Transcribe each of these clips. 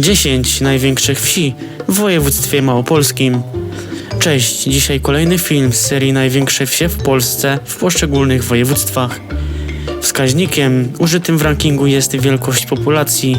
10 największych wsi w województwie małopolskim. Cześć, dzisiaj kolejny film z serii Największe wsie w Polsce w poszczególnych województwach. Wskaźnikiem użytym w rankingu jest wielkość populacji.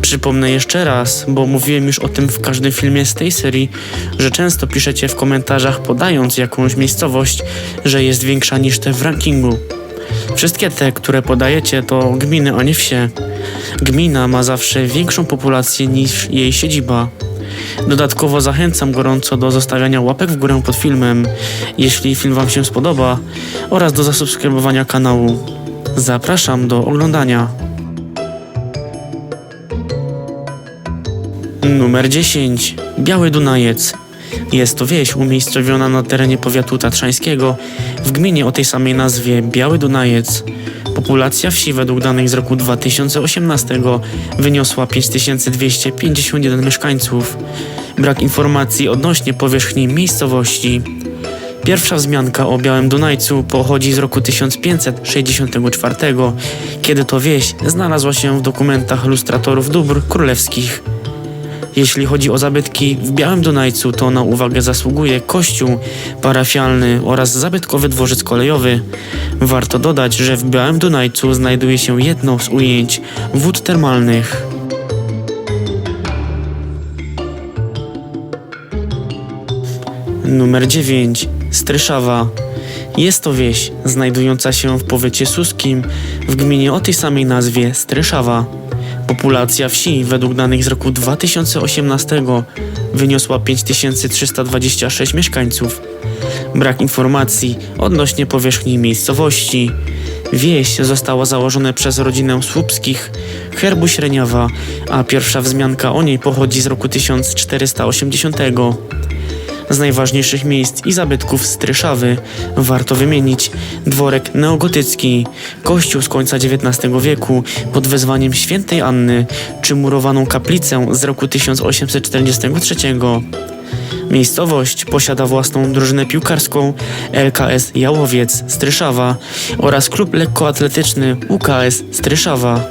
Przypomnę jeszcze raz, bo mówiłem już o tym w każdym filmie z tej serii, że często piszecie w komentarzach podając jakąś miejscowość, że jest większa niż te w rankingu. Wszystkie te, które podajecie, to gminy, a nie wsie. Gmina ma zawsze większą populację niż jej siedziba. Dodatkowo zachęcam gorąco do zostawiania łapek w górę pod filmem, jeśli film Wam się spodoba, oraz do zasubskrybowania kanału. Zapraszam do oglądania. Numer 10. Biały Dunajec. Jest to wieś umiejscowiona na terenie powiatu tatrzańskiego w gminie o tej samej nazwie Biały Dunajec. Populacja wsi według danych z roku 2018 wyniosła 5251 mieszkańców. Brak informacji odnośnie powierzchni miejscowości. Pierwsza wzmianka o Białym Dunajcu pochodzi z roku 1564, kiedy to wieś znalazła się w dokumentach lustratorów dóbr królewskich. Jeśli chodzi o zabytki w Białym Dunajcu, to na uwagę zasługuje kościół parafialny oraz zabytkowy dworzec kolejowy. Warto dodać, że w Białym Dunajcu znajduje się jedno z ujęć wód termalnych. Numer 9. Stryszawa. Jest to wieś znajdująca się w powiecie suskim w gminie o tej samej nazwie Stryszawa. Populacja wsi według danych z roku 2018 wyniosła 5326 mieszkańców. Brak informacji odnośnie powierzchni miejscowości. Wieś została założona przez rodzinę Słupskich, herbu Śreniawa, a pierwsza wzmianka o niej pochodzi z roku 1480. Z najważniejszych miejsc i zabytków Stryszawy warto wymienić dworek neogotycki, kościół z końca XIX wieku pod wezwaniem świętej Anny, czy murowaną kaplicę z roku 1843. Miejscowość posiada własną drużynę piłkarską LKS Jałowiec Stryszawa oraz klub lekkoatletyczny UKS Stryszawa.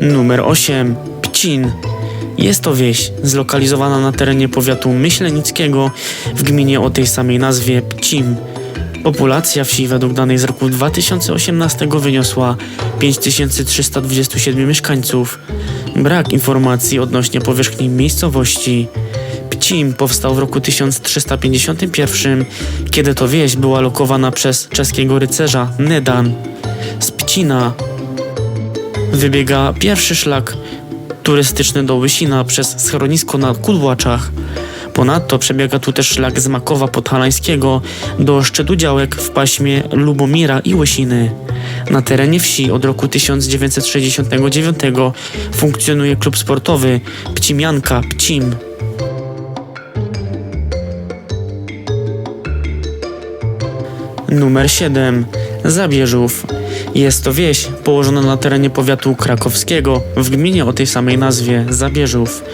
Numer 8. Pcin. Jest to wieś zlokalizowana na terenie powiatu myślenickiego w gminie o tej samej nazwie Pcim. Populacja wsi według danych z roku 2018 wyniosła 5327 mieszkańców. Brak informacji odnośnie powierzchni miejscowości. Pcim powstał w roku 1351, kiedy to wieś była lokowana przez czeskiego rycerza Nedan. Z Pcina wybiega pierwszy szlak turystyczny do Łysina przez schronisko na Kudłaczach. Ponadto przebiega tu też szlak z Makowa Podhalańskiego do szczytu działek w paśmie Lubomira i Łysiny. Na terenie wsi od roku 1969 funkcjonuje klub sportowy Pcimianka Pcim. Numer 7. Zabierzów. Jest to wieś położona na terenie powiatu krakowskiego w gminie o tej samej nazwie Zabierzów.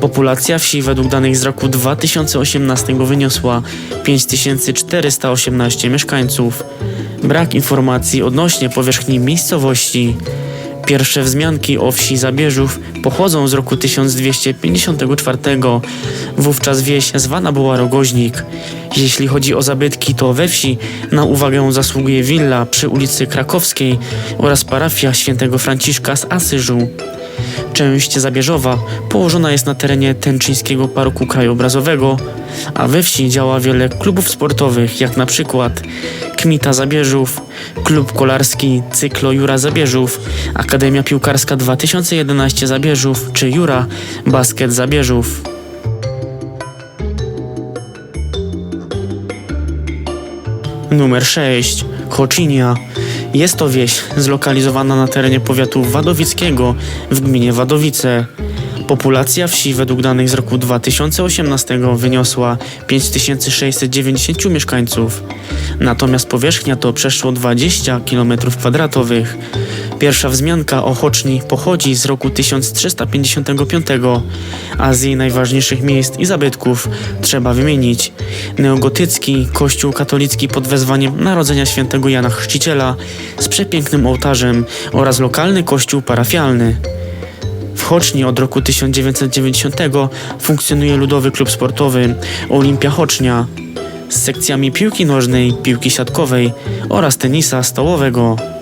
Populacja wsi według danych z roku 2018 wyniosła 5418 mieszkańców. Brak informacji odnośnie powierzchni miejscowości. Pierwsze wzmianki o wsi Zabierzów pochodzą z roku 1254. Wówczas wieś zwana była Rogoźnik. Jeśli chodzi o zabytki, to we wsi na uwagę zasługuje willa przy ulicy Krakowskiej oraz parafia świętego Franciszka z Asyżu. Część Zabierzowa położona jest na terenie Tęczyńskiego Parku Krajobrazowego, a we wsi działa wiele klubów sportowych, jak na przykład Kmita Zabierzów, Klub Kolarski Cyklo Jura Zabierzów, Akademia Piłkarska 2011 Zabierzów czy Jura Basket Zabierzów. Numer 6. Chocinia. Jest to wieś zlokalizowana na terenie powiatu wadowickiego w gminie Wadowice. Populacja wsi według danych z roku 2018 wyniosła 5690 mieszkańców. Natomiast powierzchnia to przeszło 20 km kwadratowych. Pierwsza wzmianka o Choczni pochodzi z roku 1355, a z jej najważniejszych miejsc i zabytków trzeba wymienić neogotycki kościół katolicki pod wezwaniem Narodzenia Świętego Jana Chrzciciela z przepięknym ołtarzem oraz lokalny kościół parafialny. W Choczni od roku 1990 funkcjonuje ludowy klub sportowy Olimpia Chocznia z sekcjami piłki nożnej, piłki siatkowej oraz tenisa stołowego.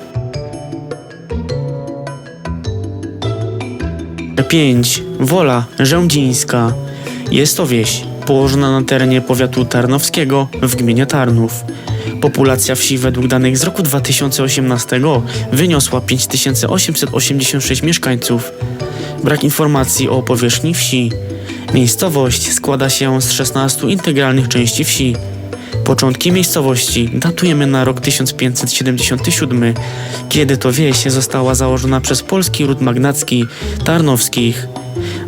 5. Wola Rzędzińska. Jest to wieś położona na terenie powiatu tarnowskiego w gminie Tarnów. Populacja wsi według danych z roku 2018 wyniosła 5886 mieszkańców. Brak informacji o powierzchni wsi. Miejscowość składa się z 16 integralnych części wsi. Początki miejscowości datujemy na rok 1577, kiedy to wieś została założona przez polski ród magnacki Tarnowskich.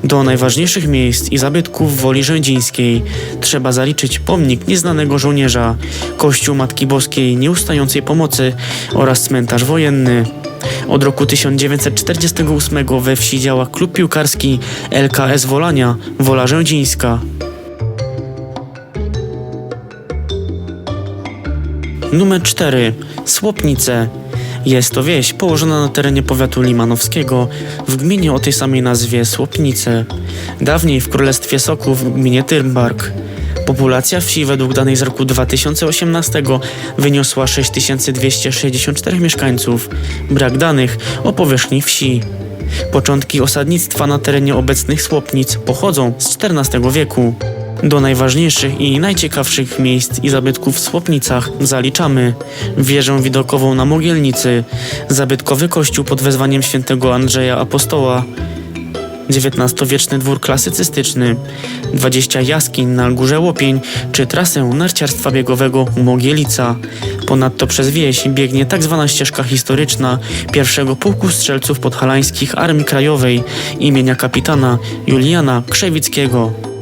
Do najważniejszych miejsc i zabytków woli rzędzińskiej trzeba zaliczyć pomnik nieznanego żołnierza, kościół Matki Boskiej Nieustającej Pomocy oraz cmentarz wojenny. Od roku 1948 we wsi działa klub piłkarski LKS Wolania Wola Rzędzińska. Numer 4. Słopnice. Jest to wieś położona na terenie powiatu limanowskiego w gminie o tej samej nazwie Słopnice. Dawniej w Królestwie Soków w gminie Tyrmbark. Populacja wsi według danych z roku 2018 wyniosła 6264 mieszkańców. Brak danych o powierzchni wsi. Początki osadnictwa na terenie obecnych Słopnic pochodzą z XIV wieku. Do najważniejszych i najciekawszych miejsc i zabytków w Słopnicach zaliczamy wieżę widokową na Mogielnicy, zabytkowy kościół pod wezwaniem świętego Andrzeja Apostoła, XIX-wieczny dwór klasycystyczny, 20 jaskiń na Górze Łopień czy trasę narciarstwa biegowego Mogielica. Ponadto przez wieś biegnie tak zwana ścieżka historyczna pierwszego pułku strzelców podhalańskich Armii Krajowej imienia kapitana Juliana Krzewickiego.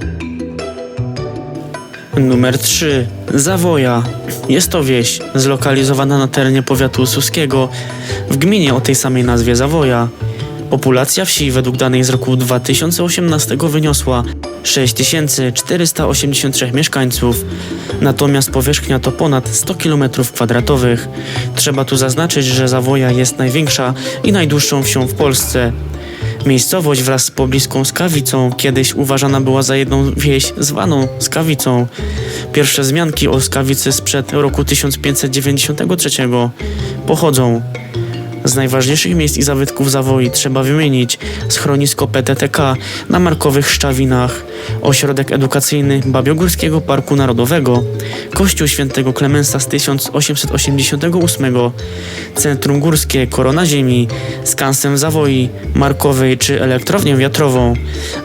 Numer 3. Zawoja. Jest to wieś zlokalizowana na terenie powiatu suskiego w gminie o tej samej nazwie Zawoja. Populacja wsi według danych z roku 2018 wyniosła 6483 mieszkańców, natomiast powierzchnia to ponad 100 km2. Trzeba tu zaznaczyć, że Zawoja jest największa i najdłuższą wsią w Polsce. Miejscowość wraz z pobliską Skawicą kiedyś uważana była za jedną wieś zwaną Skawicą. Pierwsze wzmianki o Skawicy sprzed roku 1593 pochodzą z najważniejszych miejsc i zabytków Zawoi trzeba wymienić schronisko PTTK na Markowych Szczawinach, ośrodek edukacyjny Babiogórskiego Parku Narodowego, Kościół Świętego Klemensa z 1888, Centrum Górskie Korona Ziemi, skansem Zawoi, Markowej czy elektrownię wiatrową.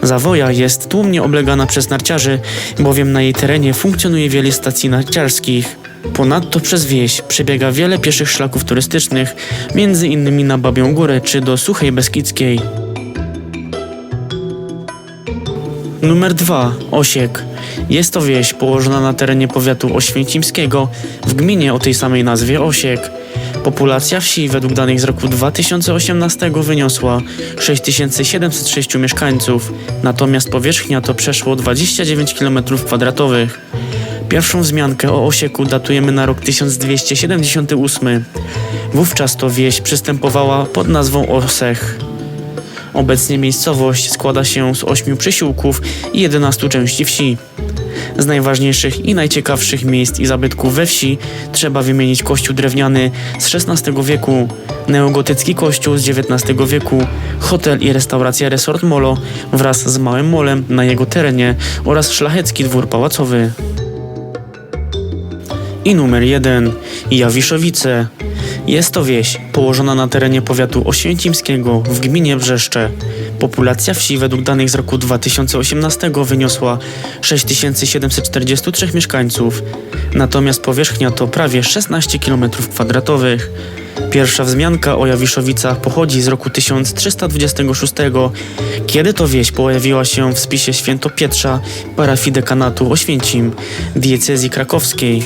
Zawoja jest tłumnie oblegana przez narciarzy, bowiem na jej terenie funkcjonuje wiele stacji narciarskich. Ponadto przez wieś przebiega wiele pieszych szlaków turystycznych, między innymi na Babią Górę czy do Suchej Beskidzkiej. Numer 2. Osiek. Jest to wieś położona na terenie powiatu oświęcimskiego w gminie o tej samej nazwie Osiek. Populacja wsi według danych z roku 2018 wyniosła 6706 mieszkańców, natomiast powierzchnia to przeszło 29 km2. Pierwszą wzmiankę o Osieku datujemy na rok 1278. Wówczas to wieś przystępowała pod nazwą Osech. Obecnie miejscowość składa się z ośmiu przysiłków i 11 części wsi. Z najważniejszych i najciekawszych miejsc i zabytków we wsi trzeba wymienić kościół drewniany z XVI wieku, neogotycki kościół z XIX wieku, hotel i restauracja Resort Molo wraz z małym molem na jego terenie oraz szlachecki dwór pałacowy. I numer 1. Jawiszowice. Jest to wieś położona na terenie powiatu oświęcimskiego w gminie Brzeszcze. Populacja wsi według danych z roku 2018 wyniosła 6743 mieszkańców, natomiast powierzchnia to prawie 16 km2. Pierwsza wzmianka o Jawiszowicach pochodzi z roku 1326, kiedy to wieś pojawiła się w spisie świętopietrza parafii dekanatu Oświęcim, diecezji krakowskiej.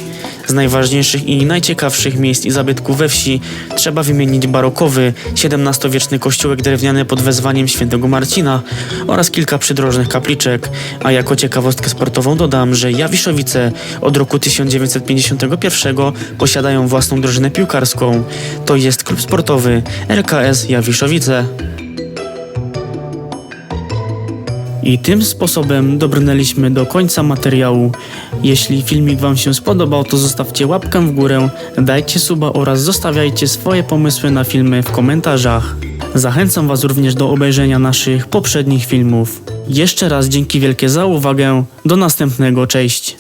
Z najważniejszych i najciekawszych miejsc i zabytków we wsi trzeba wymienić barokowy, XVII-wieczny kościółek drewniany pod wezwaniem świętego Marcina oraz kilka przydrożnych kapliczek. A jako ciekawostkę sportową dodam, że Jawiszowice od roku 1951 posiadają własną drużynę piłkarską. To jest klub sportowy LKS Jawiszowice. I tym sposobem dobrnęliśmy do końca materiału. Jeśli filmik Wam się spodobał, to zostawcie łapkę w górę, dajcie suba oraz zostawiajcie swoje pomysły na filmy w komentarzach. Zachęcam Was również do obejrzenia naszych poprzednich filmów. Jeszcze raz dzięki wielkie za uwagę. Do następnego, cześć.